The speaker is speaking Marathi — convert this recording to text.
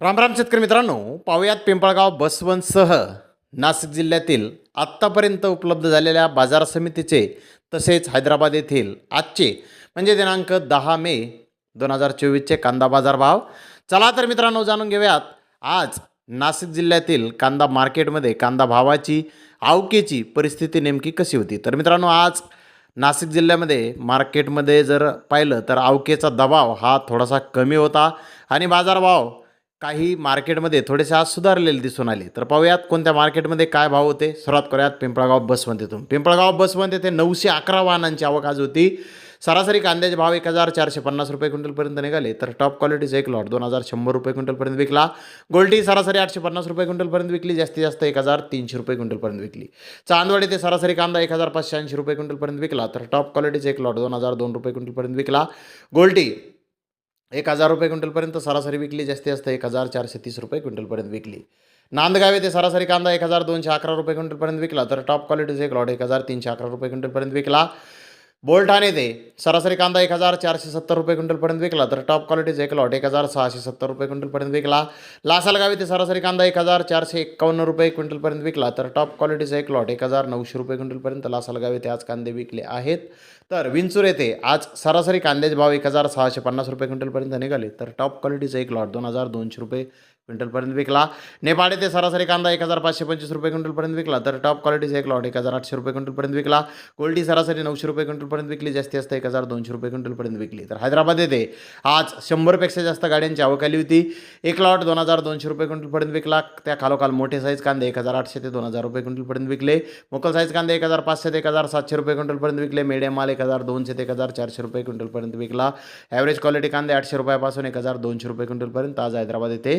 रामराम शेतकरी मित्रांनो पाहुयात पिंपळगाव बसवंतसह नाशिक जिल्ह्यातील आत्तापर्यंत उपलब्ध झालेल्या बाजार समितीचे तसेच हैदराबाद येथील आजचे म्हणजे दिनांक दहा मे दोन हजार चोवीसचे कांदा बाजार भाव. चला तर मित्रांनो जाणून घेऊयात. आज नाशिक जिल्ह्यातील कांदा मार्केटमध्ये कांदा भावाची आवकेची परिस्थिती नेमकी कशी होती? तर मित्रांनो आज नाशिक जिल्ह्यामध्ये मार्केटमध्ये जर पाहिलं तर आवकेचा दबाव हा थोडासा कमी होता आणि बाजारभाव काही मार्केटमध्ये थोडेसे आज सुधारलेले दिसून आले. तर पाहूयात कोणत्या मार्केटमध्ये काय भाव होते. सुरुवात करूयात पिंपळगाव बसमध्येतून पिंपळगाव बसमध्ये ते नऊशे अकरा वाहनांची आवक आज होती. सरासरी कांद्याचे भाव एक हजार चारशे पन्नास रुपये क्विंटलपर्यंत निघाले. तर टॉप क्वालिटीचा एक लॉट दोन हजार शंभर रुपये क्विंटलपर्यंत विकला. गोल्टी सरासरी आठशे पन्नास रुपये क्विंटलपर्यंत विकली. जास्तीत जास्त एक हजार तीनशे रुपये क्विंटलपर्यंत विकली. चांदवाडी ते सरासरी कांदा एक हजार पाचशे ऐंशी रुपये क्विंटलपर्यंत विकला. तर टॉप क्वालिटीचा एक लॉट दोन हजार दोन रुपये क्विंटलपर्यंत विकला. गोल्टी एक हजार रुपये क्विंटलपर्यंत सरासरी विकली जास्ती जास्त एक हजार चारशे तीस रुपये क्विंटलपर्यंत विकली. नांदगाव येथे सरासरी कांदा एक हजार दोनशे अकरा रुपये क्विंटलपर्यंत विकला तर टॉप क्वालिटीचा एक लॉट एक हजार तीनशे अकरा रुपये क्विंटलपर्यंत विकला. बोलठाण ते सरासरी कांदा एक हजार चारशे सत्तर रुपये क्विंटलपर्यंत विकला तर टॉप क्वालिटीचा एक लॉट एक हजार सहाशे सत्तर रुपये क्विंटलपर्यंत विकला. लासलगाव ते सरासरी कांदा एक हजार चारशे एक्कावन्न रुपये क्विंटलपर्यंत विकला तर टॉप क्वालिटीचा एक लॉट एक हजार नऊशे रुपये क्विंटलपर्यंत लासलगाव ते आज कांदे विकले आहेत. तर विंचूर येथे आज सरासरी कांद्याचे भाव एक हजार सहाशे पन्नास रुपये क्विंटलपर्यंत निघाले तर टॉप क्वालिटीचा एक लॉट दोन हजार दोनशे रुपये क्विंटलपर्यंत विकला. नेपाळ येथे सरासरी कांदा एक हजार पाचशे पंचवीस रुपये क्विंटलपर्यंत विकला. तर टॉप क्वालिटीचा एक लॉट एक हजार आठशे रुपये क्विंटलपर्यंत विकला. गोल्डी सरासरी नऊशे रुपये क्विंटलपर्यंत विकली. जास्ती जास्त एक हजार दोनशे रुपये क्विंटलपर्यंत विकली. तर हैदराबाद येथे आज शंभरपेक्षा जास्त गाड्यांची आवक आली होती. एक लॉट दोन हजार दोनशे रुपये क्विंटलपर्यंत विकला. त्या खालोखाल मोठे साईज कांदे एक हजार आठशे ते दोन हजार रुपये क्विंटलपर्यंत विकले. मोकल साईज कांदे एक हजार पाचशे ते एक हजार सातशे रुपये क्विंटलपर्यंत विकले. मीडियम माल एक हजार दोनशे ते एक हजार चारशे रुपये क्विंटलपर्यंत विकला. ॲव्हरेज क्वालिटी कांदे आठशे रुपयापासून एक हजार दोनशे रुपये क्विंटलपर्यंत आज हैदराबाद येथे